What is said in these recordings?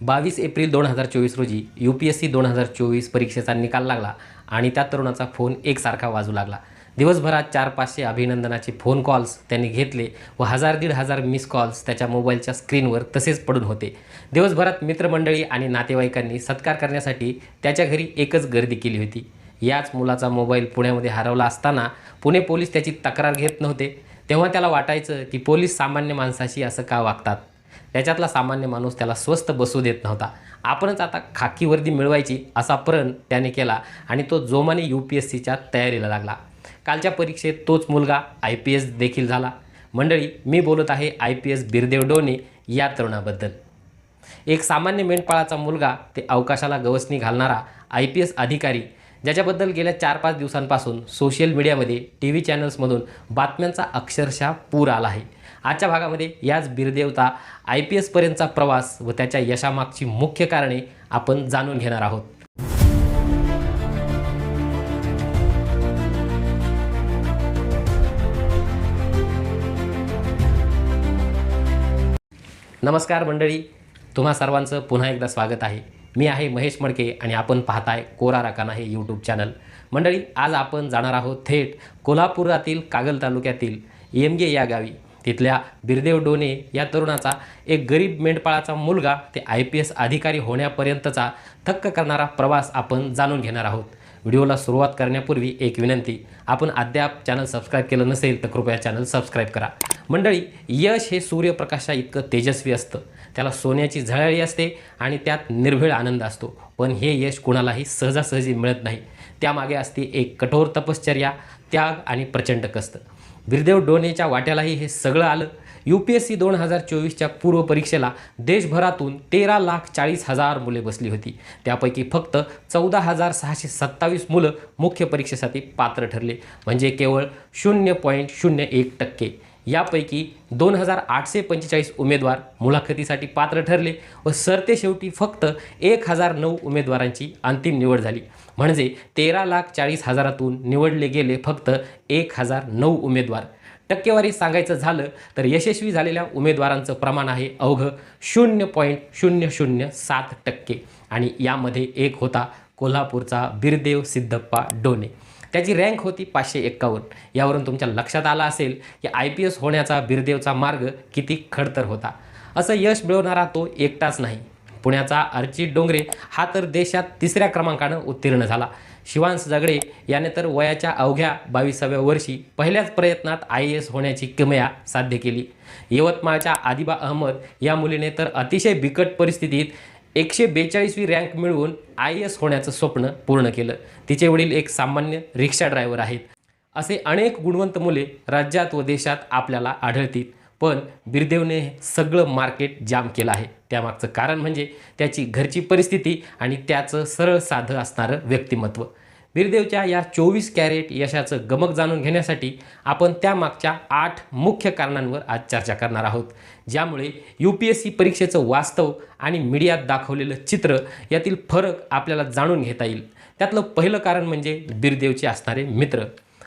बावीस एप्रिल दोन हजार चोवीस रोजी यू पी एस सी दोन हजार चोवीस परीक्षेचा निकाल लागला आणि त्या तरुणाचा फोन एकसारखा वाजू लागला. दिवसभरात चार पाचशे अभिनंदनाचे फोन कॉल्स त्यांनी घेतले व हजार दीड हजार मिस कॉल्स त्याच्या मोबाईलच्या स्क्रीनवर तसेच पडून होते. दिवसभरात मित्रमंडळी आणि नातेवाईकांनी सत्कार करण्यासाठी त्याच्या घरी एकच गर्दी केली होती. याच मुलाचा मोबाईल पुण्यामध्ये हरवला असताना पुणे पोलीस त्याची तक्रार घेत नव्हते. तेव्हा त्याला वाटायचं की पोलीस सामान्य माणसाशी असं का वागतात? त्याच्यातला सामान्य माणूस त्याला स्वस्त बसू देत नव्हता. आपणच आता खाकी वर्दी मिळवायची असा प्रण त्याने केला आणि तो जोमाने यू पी एस सीच्या तयारीला लागला. कालच्या परीक्षेत तोच मुलगा आय पी एस देखील झाला. मंडळी मी बोलत आहे I P S Birdev Done या तरुणाबद्दल. एक सामान्य मेंढपाळाचा मुलगा ते अवकाशाला गवसणी घालणारा आय पी एस अधिकारी ज्याच्याबद्दल गेल्या चार पाच दिवसांपासून सोशल मीडियामध्ये टी व्ही चॅनल्समधून बातम्यांचा अक्षरशः पूर आला आहे. आजच्या भागामध्ये याच बिरदेवता आय पी एसपर्यंतचा प्रवास व त्याच्या यशामागची मुख्य कारणे आपण जाणून घेणार आहोत. नमस्कार मंडळी तुम्हा सर्वांचं पुन्हा एकदा स्वागत आहे. मी आहे महेश मडके आणि आपण पाहताय कोरा राकाना हे यूट्यूब चॅनल मंडळी आज आपण जाणार आहोत थेट कोल्हापुरातील कागल तालुक्यातील येमगे या गावी. तिथल्या बिरदेव डोने या तरुणाचा एक गरीब मेंढपाळाचा मुलगा ते आय पी एस अधिकारी होण्यापर्यंतचा थक्क करणारा प्रवास आपण जाणून घेणार आहोत. व्हिडिओला सुरुवात करण्यापूर्वी एक विनंती आपण अद्याप चॅनल सबस्क्राईब केलं नसेल तर कृपया चॅनल सबस्क्राईब करा. मंडळी यश हे सूर्यप्रकाशा इतकं तेजस्वी असतं. त्याला सोन्याची झळाळी असते आणि त्यात निर्भीळ आनंद असतो. पण हे यश कुणालाही सहजासहजी मिळत नाही. त्यामागे असते एक कठोर तपश्चर्या त्याग आणि प्रचंड कस्त बिरदेव डोनेच्या वाट्यालाही हे सगळं आलं. यू पी एस सी दोन हजार चोवीसच्या पूर्व परीक्षेला देशभरातून तेरा लाख चाळीस हजार मुले बसली होती. त्यापैकी फक्त चौदा हजार सहाशे सत्तावीस मुलं मुख्य परीक्षेसाठी पात्र ठरले. म्हणजे केवळ शून्य पॉईंट शून्य एक टक्के. यापैकी दोन हजार आठशे पंचेचाळीस उमेदवार मुलाखतीसाठी पात्र ठरले व सरते शेवटी फक्त एक हजार नऊ उमेदवारांची अंतिम निवड झाली. म्हणजे तेरा लाख चाळीस हजारातून निवडले गेले फक्त एक हजार नऊ उमेदवार. टक्केवारी सांगायचं झालं तर यशस्वी झालेल्या उमेदवारांचं प्रमाण आहे अवघं शून्य पॉईंट शून्य शून्य सात टक्के. आणि यामध्ये एक होता कोल्हापूरचा बिरदेव सिद्धप्पा डोने. त्याची रँक होती पाचशे एक्कावन्न. यावरून तुमच्या लक्षात आलं असेल की आय पी एस होण्याचा बिरदेवचा मार्ग किती खडतर होता. असं यश मिळवणारा तो एकटाच नाही. पुण्याचा अर्चित डोंगरे हा तर देशात तिसऱ्या क्रमांकानं उत्तीर्ण झाला. शिवांश जगडे याने तर वयाच्या अवघ्या बावीसाव्या वर्षी पहिल्याच प्रयत्नात आय एस होण्याची किमया साध्य केली. यवतमाळच्या आदिबा अहमद या मुलीने तर अतिशय बिकट परिस्थितीत एकशे बेचाळीसवी रँक मिळवून आय एस होण्याचं स्वप्न पूर्ण केलं. तिचे वडील एक सामान्य रिक्षा ड्रायव्हर आहेत. असे अनेक गुणवंत मुले राज्यात व देशात आपल्याला आढळतील. पण बिरदेवने सगळं मार्केट जाम केलं आहे. त्यामागचं कारण म्हणजे त्याची घरची परिस्थिती आणि त्याचं सरळ साधं असणारं व्यक्तिमत्व. बिरदेवच्या या चोवीस कॅरेट यशाचं गमक जाणून घेण्यासाठी आपण त्यामागच्या आठ मुख्य कारणांवर आज चर्चा करणार आहोत. ज्यामुळे यू पी एस सी परीक्षेचं वास्तव आणि मीडियात दाखवलेलं चित्र यातील फरक आपल्याला जाणून घेता येईल. त्यातलं पहिलं कारण म्हणजे बिरदेवचे असणारे मित्र.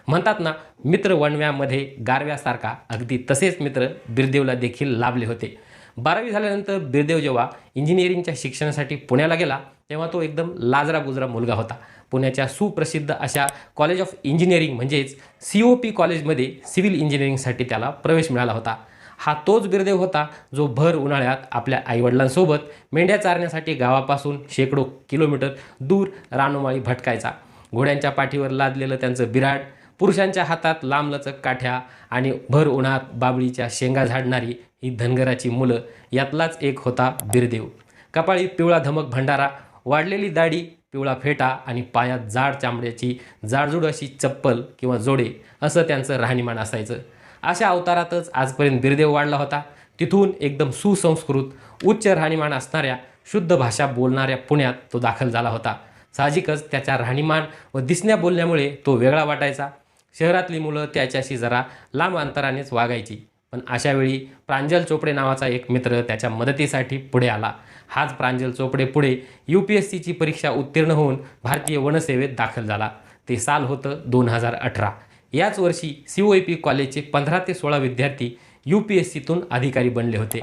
म्हणतात ना मित्र वणव्यामध्ये गारव्यासारखा अगदी तसेच मित्र बिरदेवला देखील लाभले होते. बारावी झाल्यानंतर बिरदेव जेव्हा इंजिनिअरिंगच्या शिक्षणासाठी पुण्याला गेला तेव्हा तो एकदम लाजरा गुजरा मुलगा होता. पुण्याच्या सुप्रसिद्ध अशा कॉलेज ऑफ इंजिनिअरिंग म्हणजेच सी ओ पी कॉलेजमध्ये सिव्हिल इंजिनिअरिंगसाठी त्याला प्रवेश मिळाला होता. हा तोच बिरदेव होता जो भर उन्हाळ्यात आपल्या आईवडिलांसोबत मेंढ्या चारण्यासाठी गावापासून शेकडो किलोमीटर दूर रानोमाळी भटकायचा. घोड्यांच्या पाठीवर लादलेलं त्यांचं बिराड पुरुषांच्या हातात लांबलचक काठ्या आणि भर उन्हात बाबळीच्या शेंगा झाडणारी ही धनगराची मुलं यातलाच एक होता बिरदेव. कपाळी पिवळा धमक भंडारा वाढलेली दाढी पिवळा फेटा आणि पायात जाड चामड्याची जाडजूड अशी चप्पल किंवा जोडे असं त्यांचं राहणीमान असायचं. अशा अवतारातच आजपर्यंत बिरदेव वाढला होता. तिथून एकदम सुसंस्कृत उच्च राहणीमान असणाऱ्या शुद्ध भाषा बोलणाऱ्या पुण्यात तो दाखल झाला होता. साहजिकच त्याच्या राहणीमान व दिसण्या बोलण्यामुळे तो वेगळा वाटायचा. शहरातली मुलं त्याच्याशी जरा लांब अंतरानेच वागायची. पण अशावेळी प्रांजल चोपडे नावाचा एक मित्र त्याच्या मदतीसाठी पुढे आला. हाच प्रांजल चोपडे पुढे यू पी एस सीची परीक्षा उत्तीर्ण होऊन भारतीय वनसेवेत दाखल झाला. ते साल होतं दोन हजार अठरा. याच वर्षी सी ओ पी कॉलेजचे पंधरा ते सोळा विद्यार्थी यू पी एस सीतून अधिकारी बनले होते.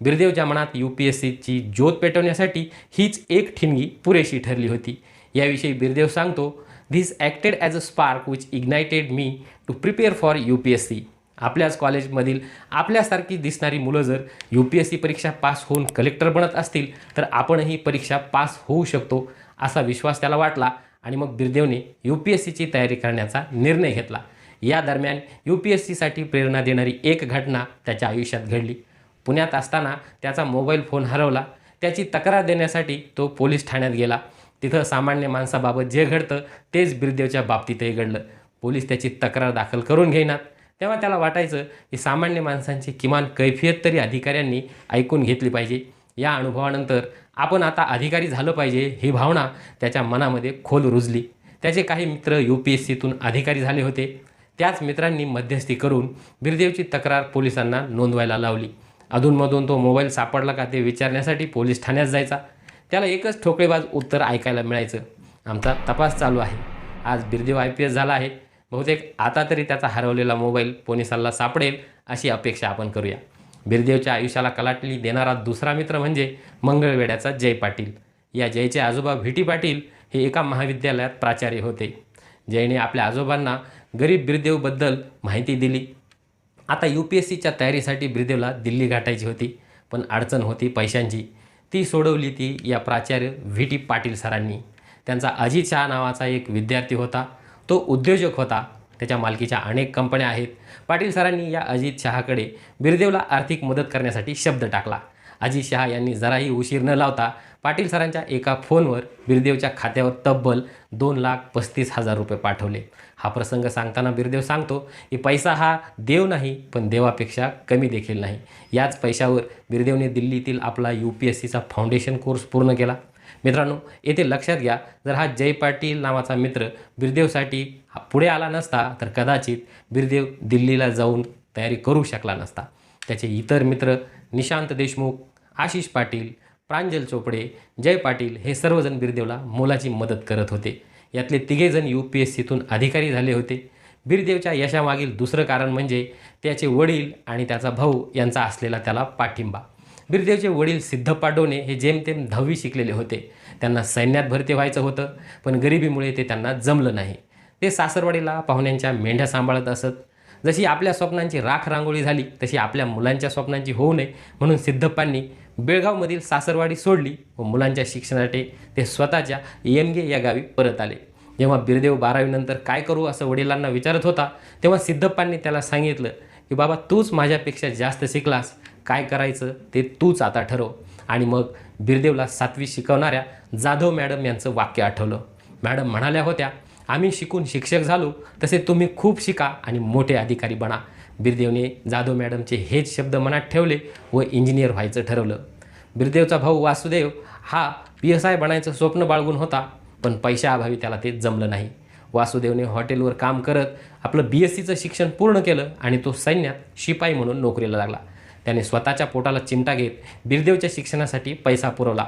बिरदेवच्या मनात यू पी एस सीची ज्योत पेटवण्यासाठी हीच एक ठिणगी पुरेशी ठरली होती. याविषयी बिरदेव सांगतो this acted as a spark which ignited me to prepare for U P S C आपल्याच कॉलेजमधील आपल्यासारखी दिसणारी मुलं जर यू पी एस सी परीक्षा पास होऊन कलेक्टर बनत असतील तर आपणही परीक्षा पास होऊ शकतो असा विश्वास त्याला वाटला आणि मग बिरदेवने यू पी एस सीची तयारी करण्याचा निर्णय घेतला. या दरम्यान यू पी एस सीसाठी प्रेरणा देणारी एक घटना त्याच्या आयुष्यात घडली. पुण्यात असताना त्याचा मोबाईल फोन हरवला. त्याची तक्रार देण्यासाठी तो पोलीस ठाण्यात गेला. तिथं सामान्य माणसाबाबत जे घडतं तेच बिरदेवच्या बाबतीतही घडलं. पोलीस त्याची तक्रार दाखल करून घेईनात. तेव्हा त्याला वाटायचं की सामान्य माणसांची किमान कैफियत तरी अधिकाऱ्यांनी ऐकून घेतली पाहिजे. या अनुभवानंतर आपण आता अधिकारी झालं पाहिजे ही भावना त्याच्या मनामध्ये खोल रुजली. त्याचे काही मित्र यू पी एस सीतून अधिकारी झाले होते. त्याच मित्रांनी मध्यस्थी करून बिरदेवची तक्रार पोलिसांना नोंदवायला लावली. अधूनमधून तो मोबाईल सापडला का ते विचारण्यासाठी पोलीस ठाण्यात जायचा. त्याला एकच ठोकळेबाज उत्तर ऐकायला मिळायचं. आमचा तपास चालू आहे. आज बिरदेव आय पी एस झाला आहे. बहुतेक आता तरी त्याचा हरवलेला मोबाईल पोलिसांना सापडेल अशी अपेक्षा आपण करूया. बिरदेवच्या आयुष्याला कलाटली देणारा दुसरा मित्र म्हणजे मंगळवेड्याचा जय पाटील. या जयचे आजोबा व्ही पाटील हे एका महाविद्यालयात प्राचार्य होते. जयने आपल्या आजोबांना गरीब बिरदेवबद्दल माहिती दिली. आता यू पी एस सीच्या तयारीसाठी बिरदेवला दिल्ली गाठायची होती पण अडचण होती पैशांची. ती सोडवली ती या प्राचार्य व्ही टी पाटील सरांनी. त्यांचा अजित शहा नावाचा एक विद्यार्थी होता. तो उद्योजक होता. त्याच्या मालकीच्या अनेक कंपन्या आहेत. पाटील सरांनी या अजित शहाकडे बिरदेवला आर्थिक मदत करण्यासाठी शब्द टाकला. अजित शहा यांनी जराही उशीर न लावता पाटील सरांच्या एका फोनवर बिरदेवच्या खात्यावर तब्बल दोन लाख पस्तीस हजार रुपये पाठवले. हा प्रसंग सांगताना बिरदेव सांगतो की पैसा हा देव नाही पण देवापेक्षा कमी देखील नाही. याच पैशावर बिरदेवने दिल्लीतील आपला यू पी एस सीचा फाउंडेशन कोर्स पूर्ण केला. मित्रांनो येथे लक्षात घ्या जर हा जय पाटील नावाचा मित्र बिरदेवसाठी हा पुढे आला नसता तर कदाचित बिरदेव दिल्लीला जाऊन तयारी करू शकला नसता. त्याचे इतर मित्र निशांत देशमुख आशिष पाटील प्रांजल चोपडे जय पाटील हे सर्वजण बिरदेवला मोलाची मदत करत होते. यातले तिघेजण यू पी एस सीतून अधिकारी झाले होते. बिरदेवच्या यशामागील दुसरं कारण म्हणजे त्याचे वडील आणि त्याचा भाऊ यांचा असलेला त्याला पाठिंबा. बिरदेवचे वडील सिद्धप्पा डोने हे जेमतेम दहावी शिकलेले होते. त्यांना सैन्यात भरती व्हायचं होतं पण गरिबीमुळे ते त्यांना जमलं नाही. ते सासरवाडीला पाहुण्यांच्या मेंढ्या सांभाळत असत. जशी आपल्या स्वप्नांची राख रांगोळी झाली तशी आपल्या मुलांच्या स्वप्नांची होऊ नये म्हणून सिद्धप्पांनी बेळगावमधील सासरवाडी सोडली व मुलांच्या शिक्षणासाठी ते स्वतःच्या येमगे या गावी परत आले. जेव्हा बिरदेव बारावीनंतर काय करू असं वडिलांना विचारत होता तेव्हा सिद्धप्पांनी त्याला सांगितलं की बाबा तूच माझ्यापेक्षा जास्त शिकलास. काय करायचं ते तूच आता ठरव. आणि मग बिरदेवला सातवी शिकवणाऱ्या जाधव मॅडम यांचं वाक्य आठवलं. मॅडम म्हणाल्या होत्या आम्ही शिकून शिक्षक झालो तसे तुम्ही खूप शिका आणि मोठे अधिकारी बना. बिरदेवने जाधव मॅडमचे हेच शब्द मनात ठेवले व इंजिनियर व्हायचं ठरवलं. बिरदेवचा भाऊ वासुदेव हा पी एस आय बनायचं स्वप्न बाळगून होता पण पैशाअभावी त्याला ते जमलं नाही. वासुदेवने हॉटेलवर काम करत आपलं बी एस सीचं शिक्षण पूर्ण केलं आणि तो सैन्यात शिपाई म्हणून नोकरीला लागला. त्याने स्वतःच्या पोटाला चिमटा घेत बिरदेवच्या शिक्षणासाठी पैसा पुरवला.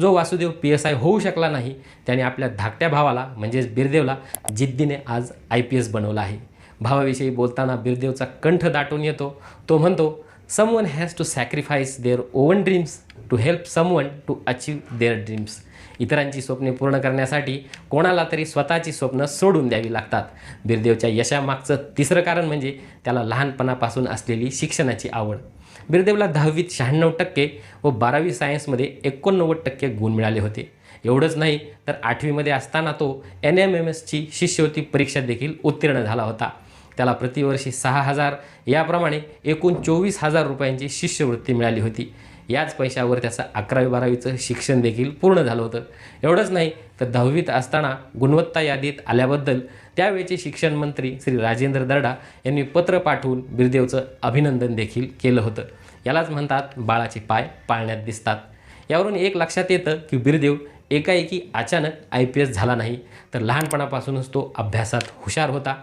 जो वासुदेव पी एस आय होऊ शकला नाही त्याने आपल्या धाकट्या भावाला म्हणजेच बिरदेवला जिद्दीने आज आय पी एस बनवलं आहे. भावाविषयी बोलताना बिरदेवचा कंठ दाटून येतो. तो म्हणतो someone has to sacrifice their own dreams to help someone to achieve their dreams इतरांची स्वप्ने पूर्ण करण्यासाठी कोणाला तरी स्वतःची स्वप्न सोडून द्यावी लागतात. बिरदेवच्या यशामागचं तिसरं कारण म्हणजे त्याला लहानपणापासून असलेली शिक्षणाची आवड. बिरदेवला दहावीत शहाण्णव टक्के व बारावी सायन्समध्ये एकोणनव्वद टक्के गुण मिळाले होते. एवढंच नाही तर आठवीमध्ये असताना तो एन एम एम एसची शिष्यवृत्ती परीक्षा देखील उत्तीर्ण झाला होता. त्याला प्रतिवर्षी सहा हजार याप्रमाणे एकूण चोवीस हजार रुपयांची शिष्यवृत्ती मिळाली होती. याच पैशावर त्याचं अकरावी बारावीचं शिक्षण देखील पूर्ण झालं होतं. एवढंच नाही तर दहावीत असताना गुणवत्ता यादीत आल्याबद्दल त्यावेळचे शिक्षण मंत्री श्री राजेंद्र दर्डा यांनी पत्र पाठवून बिरदेवचं अभिनंदन देखील केलं होतं. यालाच म्हणतात बाळाचे पाय पाळण्यात दिसतात. यावरून एक लक्षात येतं की बिरदेव एकाएकी अचानक आय पी एस झाला नाही तर लहानपणापासूनच तो अभ्यासात हुशार होता.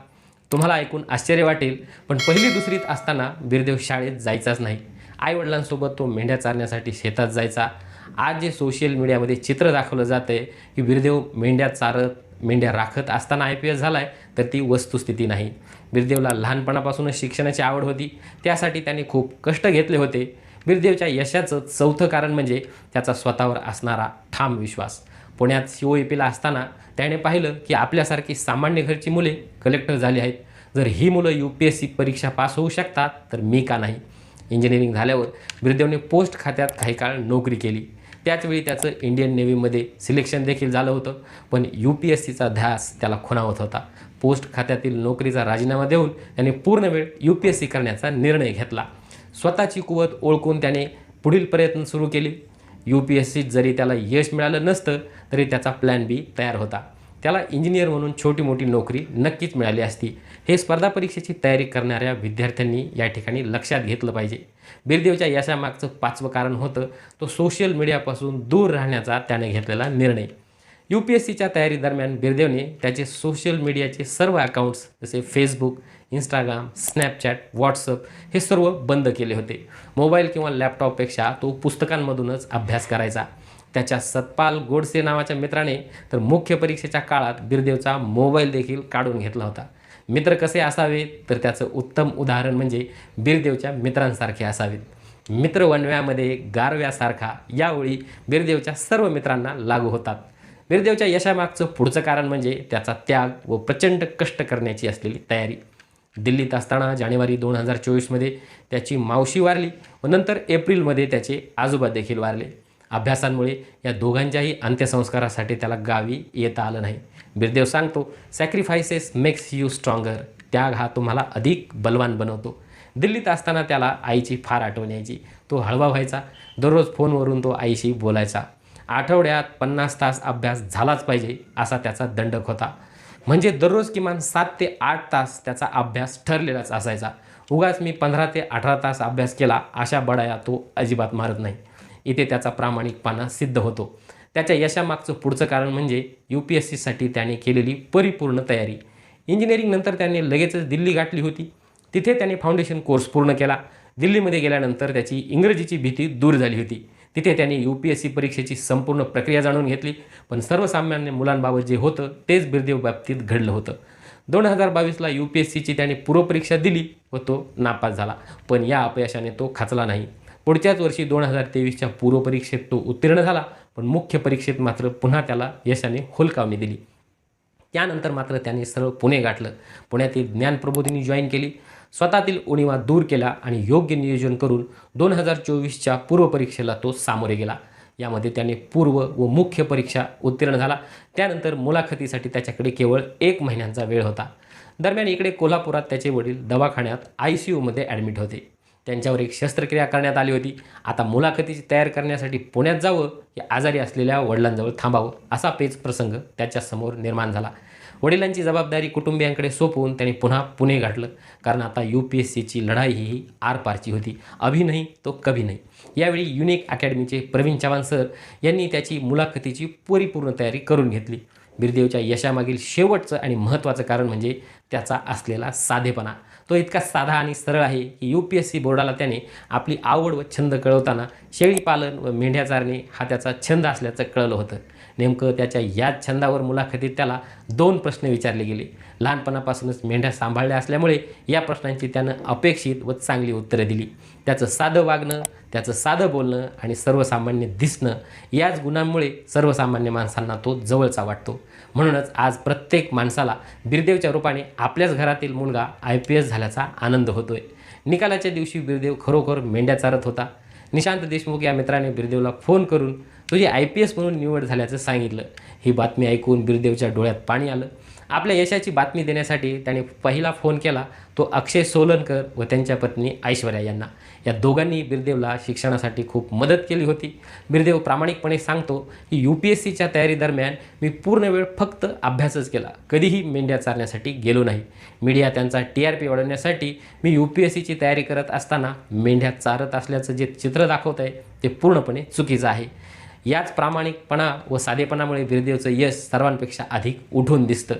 तुम्हाला ऐकून आश्चर्य वाटेल पण पहिली दुसरीत असताना बिरदेव शाळेत जायचाच नाही. आईवडिलांसोबत तो मेंढ्या चारण्यासाठी शेतात जायचा. आज जे सोशल मीडियामध्ये चित्र दाखवलं जातं आहे की बिरदेव मेंढ्या चारत मेंढ्या राखत असताना आय पी एस झाला आहे तर ती वस्तुस्थिती नाही. बिरदेवला लहानपणापासूनच शिक्षणाची आवड होती. त्यासाठी त्याने खूप कष्ट घेतले होते. बिरदेवच्या यशाचं चौथं कारण म्हणजे त्याचा स्वतःवर असणारा ठाम विश्वास. पुण्यात सी ओ ई पीला असताना त्याने पाहिलं की आपल्यासारखी सामान्य घरची मुले कलेक्टर झाली आहेत. जर ही मुलं यू पी एस सी परीक्षा पास होऊ शकतात तर मी का नाही? इंजिनिअरिंग झाल्यावर बिरदेवने पोस्ट खात्यात काही काळ नोकरी केली. त्याचवेळी त्याचं इंडियन नेव्हीमध्ये सिलेक्शन देखील झालं होतं पण यू पी एस सीचा ध्यास त्याला खुणावत होता. पोस्ट खात्यातील नोकरीचा राजीनामा देऊन त्याने पूर्ण वेळ यू पी एस सी करण्याचा निर्णय घेतला. स्वतःची कुवत ओळखून त्याने पुढील प्रयत्न सुरू केले. यू पी एस सीत जरी त्याला यश मिळालं नसतं तरी त्याचा प्लॅन बी तयार होता. त्याला इंजिनियर म्हणून छोटी मोठी नोकरी नक्कीच मिळाली असती. हे स्पर्धा परीक्षेची तयारी करणाऱ्या विद्यार्थ्यांनी या ठिकाणी लक्षात घेतलं पाहिजे. बिरदेवच्या यशामागचं पाचवं कारण होतं तो सोशल मीडियापासून दूर राहण्याचा त्याने घेतलेला निर्णय. यू पी एस सीच्या तयारीदरम्यान बिरदेवने त्याचे सोशल मीडियाचे सर्व अकाउंट्स जसे फेसबुक इंस्टाग्राम स्नॅपचॅट व्हॉट्सअप हे सर्व बंद केले होते. मोबाईल किंवा लॅपटॉपपेक्षा तो पुस्तकांमधूनच अभ्यास करायचा. त्याच्या सतपाल गोडसे नावाच्या मित्राने तर मुख्य परीक्षेच्या काळात बिरदेवचा मोबाईल देखील काढून घेतला होता. मित्र कसे असावेत तर त्याचं उत्तम उदाहरण म्हणजे बिरदेवच्या मित्रांसारखे असावेत. मित्र वनव्यामध्ये गारव्यासारखा यावेळी बिरदेवच्या सर्व मित्रांना लागू होतात. बिरदेवच्या यशामागचं पुढचं कारण म्हणजे त्याचा त्याग व प्रचंड कष्ट करण्याची असलेली तयारी. दिल्लीत असताना जानेवारी दोन हजार चोवीसमध्ये त्याची मावशी वारली व नंतर एप्रिलमध्ये त्याचे आजोबा देखील वारले. अभ्यासांमुळे या दोघांच्याही अंत्यसंस्कारासाठी त्याला गावी येता आलं नाही. बिरदेव सांगतो सॅक्रिफायसेस मेक्स यू स्ट्रॉंगर त्याग हा तुम्हाला अधिक बलवान बनवतो. दिल्लीत असताना त्याला आईची फार आठवण यायची. तो हळवा व्हायचा. दररोज फोनवरून तो आईशी बोलायचा. आठवड्यात पन्नास तास अभ्यास झालाच पाहिजे असा त्याचा दंडक होता. म्हणजे दररोज किमान सात ते आठ तास त्याचा अभ्यास ठरलेलाच असायचा. उगाच मी पंधरा ते अठरा तास अभ्यास केला अशा बडाया तो अजिबात मारत नाही. इथे त्याचा प्रामाणिकपणा सिद्ध होतो. त्याच्या यशामागचं पुढचं कारण म्हणजे यू पी एस सीसाठी त्याने केलेली परिपूर्ण तयारी. इंजिनिअरिंगनंतर त्याने लगेचच दिल्ली गाठली होती. तिथे त्याने फाउंडेशन कोर्स पूर्ण केला. दिल्लीमध्ये गेल्यानंतर त्याची इंग्रजीची भीती दूर झाली होती. तिथे त्याने यू पी एस सी परीक्षेची संपूर्ण प्रक्रिया जाणून घेतली. पण सर्वसामान्य मुलांबाबत जे होतं तेच बिरदेव बाबतीत घडलं होतं. दोन हजार बावीसला यू पी एस सीची त्याने पूर्वपरीक्षा दिली व तो नापास झाला. पण या अपयशाने तो खचला नाही. पुढच्याच वर्षी दोन हजार तेवीसच्या पूर्वपरीक्षेत तो उत्तीर्ण झाला. पण मुख्य परीक्षेत मात्र पुन्हा त्याला यशाने होलकावणी दिली. त्यानंतर मात्र त्याने सरळ पुणे गाठलं. पुण्यातील ज्ञान प्रबोधिनी जॉईन केली. स्वतःतील उणीवा दूर केला आणि योग्य नियोजन करून दोन हजार चोवीसच्या पूर्वपरीक्षेला तो सामोरे गेला. यामध्ये त्याने पूर्व व मुख्य परीक्षा उत्तीर्ण झाला. त्यानंतर मुलाखतीसाठी त्याच्याकडे केवळ एक महिन्यांचा वेळ होता. दरम्यान इकडे कोल्हापुरात त्याचे वडील दवाखान्यात आय सी यूमध्ये ॲडमिट होते. त्यांच्यावर एक शस्त्रक्रिया करण्यात आली होती. आता मुलाखतीची तयार करण्यासाठी पुण्यात जावं की आजारी असलेल्या वडिलांजवळ थांबावं असा पेच प्रसंग त्याच्यासमोर निर्माण झाला. वडिलांची जबाबदारी कुटुंबियांकडे सोपवून त्यांनी पुन्हा पुणे गाठलं. कारण आता यू पी एस सीची लढाई ही आरपारची होती. अभि नाही तो कभी नाही. यावेळी युनिक अकॅडमीचे प्रवीण चव्हाण सर यांनी त्याची मुलाखतीची परिपूर्ण तयारी करून घेतली. बिरदेवच्या यशामागील शेवटचं आणि महत्त्वाचं कारण म्हणजे त्याचा असलेला साधेपणा. तो इतका साधा आणि सरळ आहे की यू पी एस सी बोर्डाला त्याने आपली आवड व छंद कळवताना शेळीपालन व मेंढ्या चारणे हा त्याचा छंद असल्याचं कळलं होतं. नेमकं त्याच्या याच छंदावर मुलाखतीत त्याला दोन प्रश्न विचारले गेले. लहानपणापासूनच मेंढ्या सांभाळल्या असल्यामुळे या प्रश्नांची त्यानं अपेक्षित व चांगली उत्तरं दिली. त्याचं साधं वागणं त्याचं साधं बोलणं आणि सर्वसामान्य दिसणं याच गुणांमुळे सर्वसामान्य माणसांना तो जवळचा वाटतो. म्हणूनच आज प्रत्येक माणसाला बिरदेवच्या रूपाने आपल्याच घरातील मुलगा आय पी एस झाल्याचा आनंद होतोय. निकालाच्या दिवशी बिरदेव खरोखर मेंढ्या चारत होता. निशांत देशमुख या मित्राने बिरदेवला फोन करून तुझी आय पी एस म्हणून निवड झाल्याचं सांगितलं. ही बातमी ऐकून बिरदेवच्या डोळ्यात पाणी आलं. आपल्या यशाची बातमी देण्यासाठी त्याने पहिला फोन केला तो अक्षय सोलनकर व त्यांच्या पत्नी ऐश्वर्या यांना. या दोघांनी बिरदेवला शिक्षणासाठी खूप मदत केली होती. बिरदेव प्रामाणिकपणे सांगतो की यू पी एस सीच्या तयारीदरम्यान मी पूर्ण वेळ फक्त अभ्यासच केला. कधीही मेंढ्या चारण्यासाठी गेलो नाही. मीडिया त्यांचा टी आर पी वाढवण्यासाठी मी यू पी एस सीची तयारी करत असताना मेंढ्या चारत असल्याचं जे चित्र दाखवत आहे ते पूर्णपणे चुकीचं आहे. याच प्रामाणिकपणा व साधेपणामुळे बिरदेवचं यश सर्वांपेक्षा अधिक उठून दिसतं.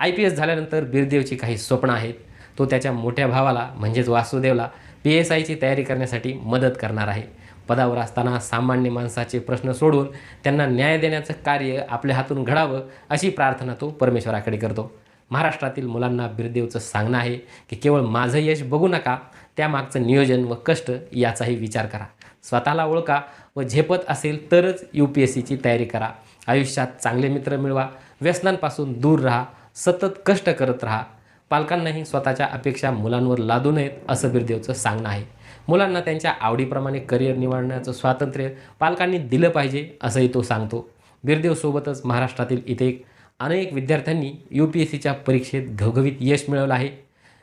आय पी एस झाल्यानंतर बिरदेवची काही स्वप्न आहेत. तो त्याच्या मोठ्या भावाला म्हणजेच वासुदेवला पी एस आयची तयारी करण्यासाठी मदत करणार आहे. पदावर असताना सामान्य माणसाचे प्रश्न सोडून त्यांना न्याय देण्याचं कार्य आपल्या हातून घडावं अशी प्रार्थना तो परमेश्वराकडे करतो. महाराष्ट्रातील मुलांना बिरदेवचं सांगणं आहे की केवळ माझं यश बघू नका त्यामागचं नियोजन व कष्ट याचाही विचार करा. स्वतःला ओळखा व झेपत असेल तरच यू पी एस सीची तयारी करा. आयुष्यात चांगले मित्र मिळवा व्यसनांपासून दूर राहा सतत कष्ट करत राहा. पालकांनाही स्वतःच्या अपेक्षा मुलांवर लादू नयेत असं बिरदेवचं सांगणं आहे. मुलांना त्यांच्या आवडीप्रमाणे करिअर निवडण्याचं स्वातंत्र्य पालकांनी दिलं पाहिजे असंही तो सांगतो. बिरदेवसोबतच महाराष्ट्रातील इथे अनेक विद्यार्थ्यांनी यू पी एस सीच्या परीक्षेत घवघवीत यश मिळवलं आहे.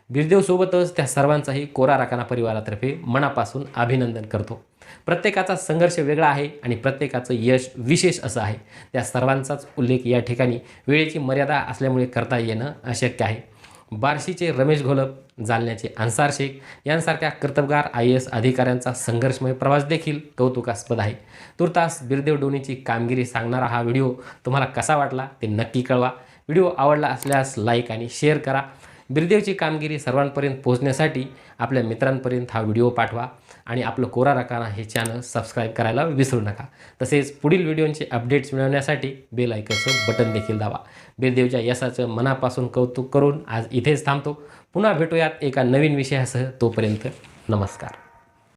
बिरदेवसोबतच त्या सर्वांचाही कोरा राखाना परिवारातर्फे मनापासून अभिनंदन करतो. प्रत्येकाचा संघर्ष वेगळा आहे आणि प्रत्येकाचं यश विशेष असं आहे. त्या सर्वांचाच उल्लेख या ठिकाणी वेळेची मर्यादा असल्यामुळे करता येणं अशक्य आहे. बार्शीचे रमेश घोलप जालन्याचे अन्सार शेख यांसारख्या कर्तबगार आय एस अधिकाऱ्यांचा संघर्षमय प्रवास देखील कौतुकास्पद आहे. तुर्तास बिरदेव डोनीची कामगिरी सांगणारा हा व्हिडिओ तुम्हाला कसा वाटला ते नक्की कळवा. व्हिडिओ आवडला असल्यास लाईक आणि शेअर करा. बिरदेवची कामगिरी सर्वांपर्यंत पोहोचण्यासाठी आपल्या मित्रांपर्यंत हा व्हिडिओ पाठवा. आणि आपलं कोरा रकाना हे चॅनल सबस्क्राईब करायला विसरू नका. तसेच पुढील व्हिडिओंचे अपडेट्स मिळवण्यासाठी बेल आयकनचं बटन देखील दावा बेलदेवच्या यशाचं मनापासून कौतुक करून आज इथेच थांबतो. पुन्हा भेटूयात एका नवीन विषयासह तोपर्यंत नमस्कार.